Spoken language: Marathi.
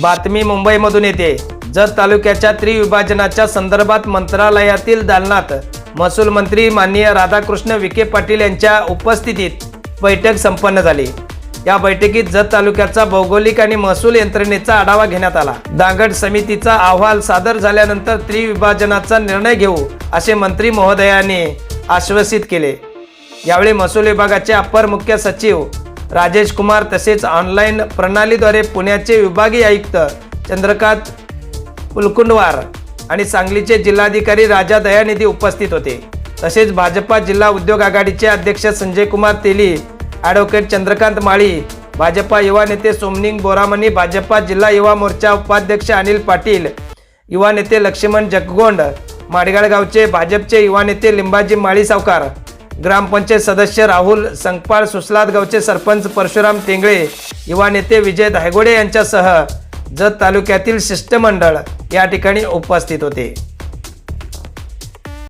बातमी मुंबईमधून येते. जत तालुक्याच्या त्रिविभाजनाच्या संदर्भात मंत्रालयातील दालनात महसूल मंत्री माननीय राधाकृष्ण विखे पाटील यांच्या उपस्थितीत बैठक संपन्न झाली. या बैठकीत जत तालुक्याचा भौगोलिक आणि महसूल यंत्रणेचा आढावा घेण्यात आला. दांगड समितीचा अहवाल सादर झाल्यानंतर त्रिविभाजनाचा निर्णय घेऊ असे मंत्री महोदयाने आश्वासित केले. यावेळी महसूल विभागाचे अपर मुख्य सचिव राजेश कुमार तसेच ऑनलाईन प्रणालीद्वारे पुण्याचे विभागीय आयुक्त चंद्रकांत पुलकुंडवार आणि सांगलीचे जिल्हाधिकारी राजा दयानिधी उपस्थित होते. तसेच भाजपा जिल्हा उद्योग आघाडीचे अध्यक्ष संजय कुमार तेली ॲडव्होकेट चंद्रकांत माळी भाजपा युवा नेते सोमनिंग बोरामणी भाजपा जिल्हा युवा मोर्चा उपाध्यक्ष अनिल पाटील युवा नेते लक्ष्मण जगगोंड माडगाळगावचे भाजपचे युवा नेते लिंबाजी माळी सावकार ग्रामपंचायत सदस्य राहुल संकपाळ सुसलादगावचे सरपंच परशुराम तेंगळे युवा नेते विजय धायगोडे यांच्यासह जत तालुक्यातील शिष्टमंडळ या ठिकाणी उपस्थित होते.